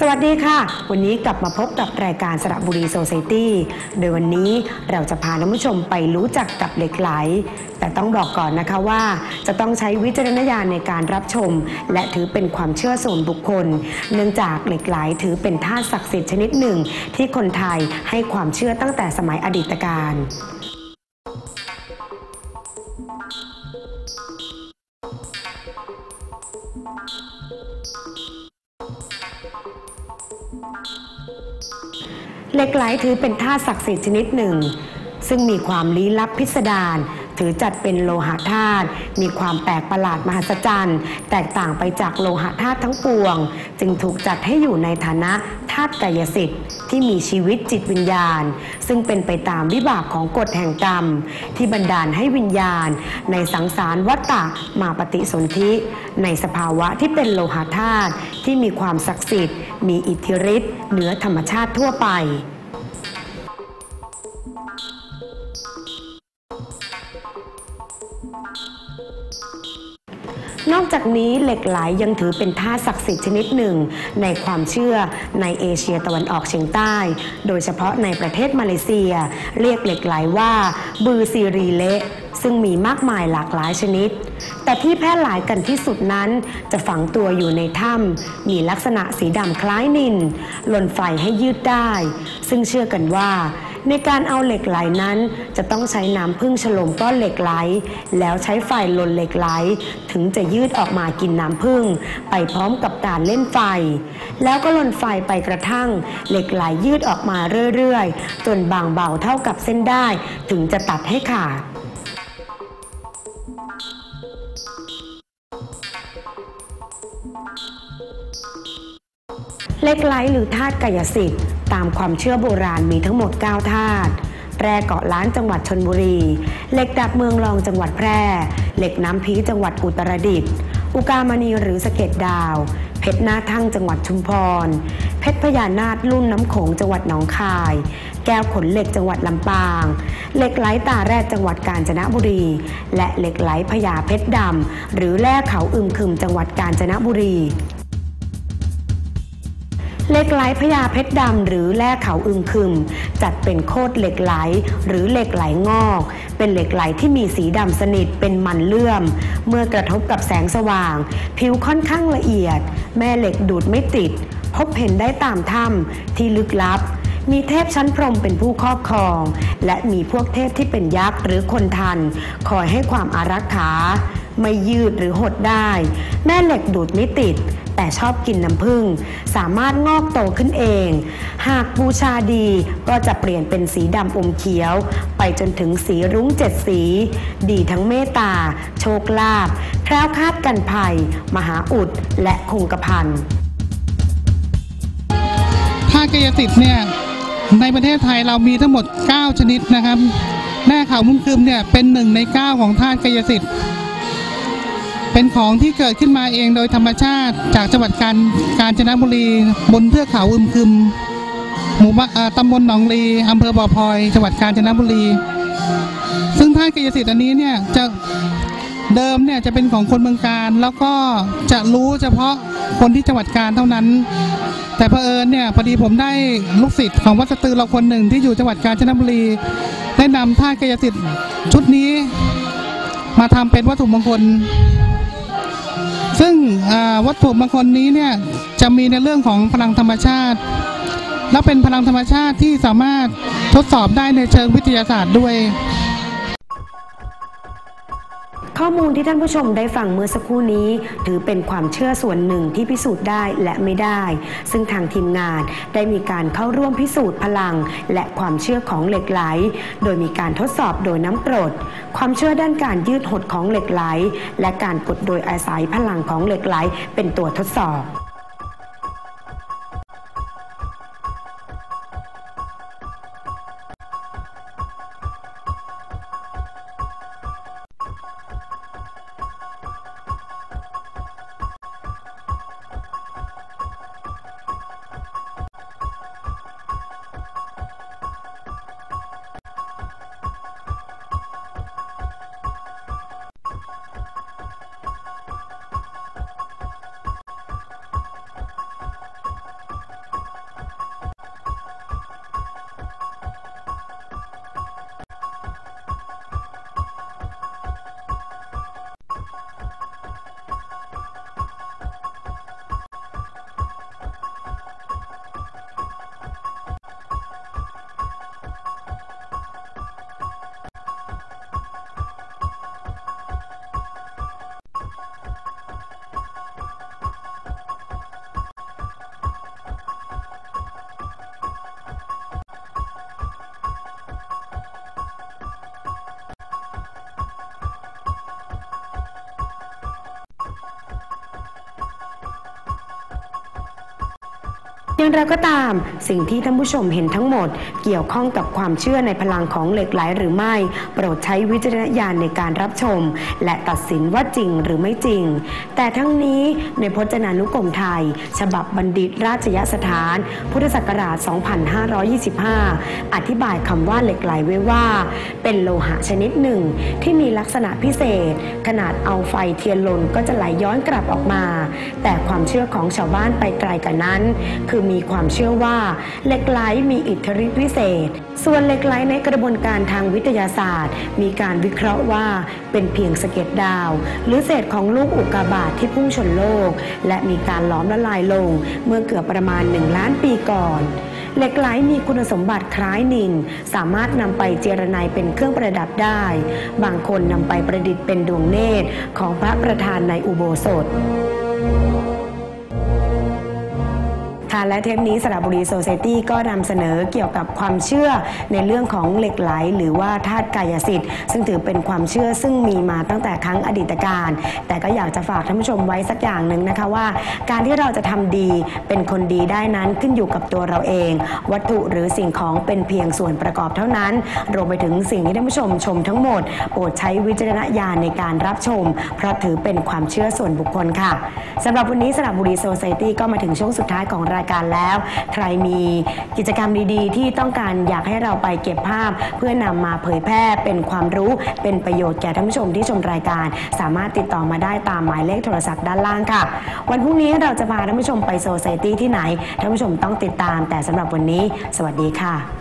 สวัสดีค่ะ วันนี้กลับมาพบกับรายการสระบุรีโซไซตี้ โดยวันนี้เราจะพาท่านผู้ชมไปรู้จักกับเหล็กไหล แต่ต้องบอกก่อนนะคะว่า จะต้องใช้วิจารณญาณในการรับชม และถือเป็นความเชื่อส่วนบุคคล เนื่องจากเหล็กไหลถือเป็นธาตุศักดิ์สิทธิ์ชนิดหนึ่ง ที่คนไทยให้ความเชื่อตั้งแต่สมัยอดีตการ เหล็กไหลถือเป็นธาตุศักดิ์สิทธิ์ชนิดหนึ่ง ซึ่งมีความลี้ลับพิสดาร ถือจัดเป็นโลหะธาตุมีความแปลกประหลาดมหัศจรรย์ แตกต่างไปจากโลหะธาตุทั้งปวง จึงถูกจัดให้อยู่ในฐานะธาตุกายสิทธิ์ที่มีชีวิตจิตวิญญาณ ซึ่งเป็นไปตามวิบากของกฎแห่งกรรม ที่บันดาลให้วิญญาณ ในสังสารวัฏฏะมาปฏิสนธิ ในสภาวะที่เป็นโลหะธาตุที่มีความศักดิ์สิทธิ์ มีอิทธิฤทธิ์เหนือธรรมชาติทั่วไป อกจากนี้เหล็กไหลยังถือเป็นธาตุศักดิ์สิทธิ์ชนิดหนึ่ง ในความเชื่อในเอเชียตะวันออกเฉียงใต้ โดยเฉพาะในประเทศมาเลเซีย เรียกเหล็กไหลว่า บือซีรีเละซึ่งมีมากมายหลากหลายชนิด แต่ที่แพร่หลายกันที่สุดนั้น จะฝังตัวอยู่ในถ้ำมีลักษณะสีดำคล้ายนินหล่นไฟให้ยืดได้ ซึ่งเชื่อกันว่า ในการเอาเหล็กไหลนั้น จะต้องใช้น้ำพึ่งฉลมก้อนเหล็กไหล แล้วใช้ไฟลนเหล็กไหล ถึงจะยืดออกมากินน้ำพึ่ง ไปพร้อมกับการเล่นไฟ แล้วก็ลนไฟไปกระทั่ง เหล็กไหลยืดออกมาเรื่อยๆ จนบางเบาเท่ากับเส้นได้ ถึงจะตัดให้ขาดเหล็กไหลหรือธาตุกายสิทธิ์ ตามความเชื่อโบราณมีทั้งหมด 9 ธาตุแร่เกาะล้านจังหวัดชนบุรี เหล็กดับเมืองรองจังหวัดแพร่ เหล็กน้ำพีจังหวัดอุตรดิตถ์อุกามณีหรือสะเก็ดดาว เพชรนาทั่งจังหวัดชุมพร เพชรพญานาคลุ่มน้ำโขงจังหวัดหนองคาย แก้วขนเหล็กจังหวัดลำปาง เหล็กไหลตาแร่จังหวัดกาญจนบุรี และเหล็กไหลพญาเพชรดำหรือแร่เขาอึมครึมจังหวัดกาญจนบุรี เหล็กไหลพญาเพชรดำหรือแร่เขาอึมครึม จัดเป็นโคตรเหล็กไหลหรือเหล็กไหลงอก เป็นเหล็กไหลที่มีสีดำสนิทเป็นมันเลื่อม เมื่อกระทบกับแสงสว่าง ผิวค่อนข้างละเอียด แม่เหล็กดูดไม่ติด พบเห็นได้ตามถ้ำที่ลึกลับมีเทพชั้นพรหมเป็นผู้ครอบครอง และมีพวกเทพที่เป็นยักษ์หรือคนทัน คอยให้ความอารักขา ไม่ยืดหรือหดได้ แม่เหล็กดูดไม่ติด แต่ชอบกินน้ำผึ้งสามารถงอกโตขึ้นเอง หากบูชาดีก็จะเปลี่ยนเป็นสีดำอมเขียว ไปจนถึงสีรุ้งเจ็ดสี ดีทั้งเมตตา โชคลาภแคล้วคลาดกันภัย มหาอุดและคงกระพันธากายสิทธิ์เนี่ยในประเทศไทยเรามีทั้งหมด 9 ชนิดนะครับ แม่เขามุ่งคืมเนี่ยเป็นหนึ่งใน 9 ของธาตุกายสิทธิ์ เป็นของที่เกิดขึ้นมาเองโดยธรรมชาติจากจังหวัดกาญกาญจนบุรีบนเทือกเขาอึมครึมหมู่บ้านตำบลหนองลีอำเภอบ่อพลอยจังหวัดกาญจนบุรี ซึ่งธากายสิทธิ์อันนี้เนี่ยจะเดิมเนี่ยจะเป็นของคนเมืองการแล้วก็จะรู้เฉพาะคนที่จังหวัดการเท่านั้น แต่เผอิญเนี่ยพอดีผมได้ลูกศิษย์ของวัดสตือเราคนหนึ่งที่อยู่จังหวัดกาญจนบุรีได้นำธากายสิทธิ์ชุดนี้ มาทำเป็นวัตถุมงคล ซึ่งวัตถุมงคลนี้เนี่ยจะมีในเรื่องของพลังธรรมชาติ และเป็นพลังธรรมชาติที่สามารถทดสอบได้ในเชิงวิทยาศาสตร์ด้วย ข้อมูลที่ท่านผู้ชมได้ฟังเมื่อสักครู่นี้ ถือเป็นความเชื่อส่วนหนึ่งที่พิสูจน์ได้และไม่ได้ ซึ่งทางทีมงานได้มีการเข้าร่วมพิสูจน์พลัง และความเชื่อของเหล็กไหล โดยมีการทดสอบโดยน้ำกรด ความเชื่อด้านการยืดหดของเหล็กไหล และการกดโดยอาศัยพลังของเหล็กไหลเป็นตัวทดสอบ อย่างไรก็ตาม สิ่งที่ท่านผู้ชมเห็นทั้งหมด เกี่ยวข้องกับความเชื่อในพลังของเหล็กไหลหรือไม่ โปรดใช้วิจารณญาณในการรับชม และตัดสินว่าจริงหรือไม่จริง แต่ทั้งนี้ในพจนานุกรมไทย ฉบับบัณฑิตราชยสถาน พุทธศักราช 2525 อธิบายคำว่าเหล็กไหลไว้ว่า เป็นโลหะชนิดหนึ่ง ที่มีลักษณะพิเศษ ขนาดเอาไฟเทียนลนก็จะไหลย้อนกลับออกมา แต่ความเชื่อของชาวบ้านไปไกลกว่านั้น คือมีความเชื่อว่าเหล็กไหลมีอิทธิฤทธิวิเศษ ส่วนเหล็กไหลในกระบวนการทางวิทยาศาสตร์ มีการวิเคราะห์ว่าเป็นเพียงสะเก็ดดาว หรือเศษของลูกอุกกาบาตที่พุ่งชนโลก และมีการล้อมละลายลงเมื่อเกือบประมาณ 1 ล้านปีก่อนเหล็กไหลมีคุณสมบัติคล้ายนิน สามารถนำไปเจรไนายเป็นเครื่องประดับได้ บางคนนำไปประดิษฐ์เป็นดวงเนตรของพระประธานในอุโบสถ และเทปนี้สระบุรีโซเซตี้ก็นำเสนอเกี่ยวกับความเชื่อในเรื่องของเหล็กไหล หรือว่าธาตุกายสิทธิ์ซึ่งถือเป็นความเชื่อซึ่งมีมาตั้งแต่ครั้งอดีตการ แต่ก็อยากจะฝากท่านผู้ชมไว้สักอย่างหนึ่งนะคะว่า การที่เราจะทำดีเป็นคนดีได้นั้นขึ้นอยู่กับตัวเราเอง วัตถุหรือสิ่งของเป็นเพียงส่วนประกอบเท่านั้น รวมไปถึงสิ่งที่ท่านผู้ชมชมทั้งหมด โปรดใช้วิจารณญาณในการรับชม เพราะถือเป็นความเชื่อส่วนบุคคลค่ะสำหรับวันนี้สระบุรีโซเซตี้ก็มาถึงช่วงสุดท้ายของรายการแล้ว ใครมีกิจกรรมดีๆ ที่ต้องการอยากให้เราไปเก็บภาพ เพื่อนำมาเผยแพร่เป็นความรู้เป็นประโยชน์แก่ท่านผู้ชมที่ชมรายการ สามารถติดต่อมาได้ตามหมายเลขโทรศัพท์ด้านล่างค่ะ วันพรุ่งนี้เราจะพาท่านผู้ชมไปโซเซตี้ที่ไหนท่านผู้ชมต้องติดตาม แต่สำหรับวันนี้ สวัสดีค่ะ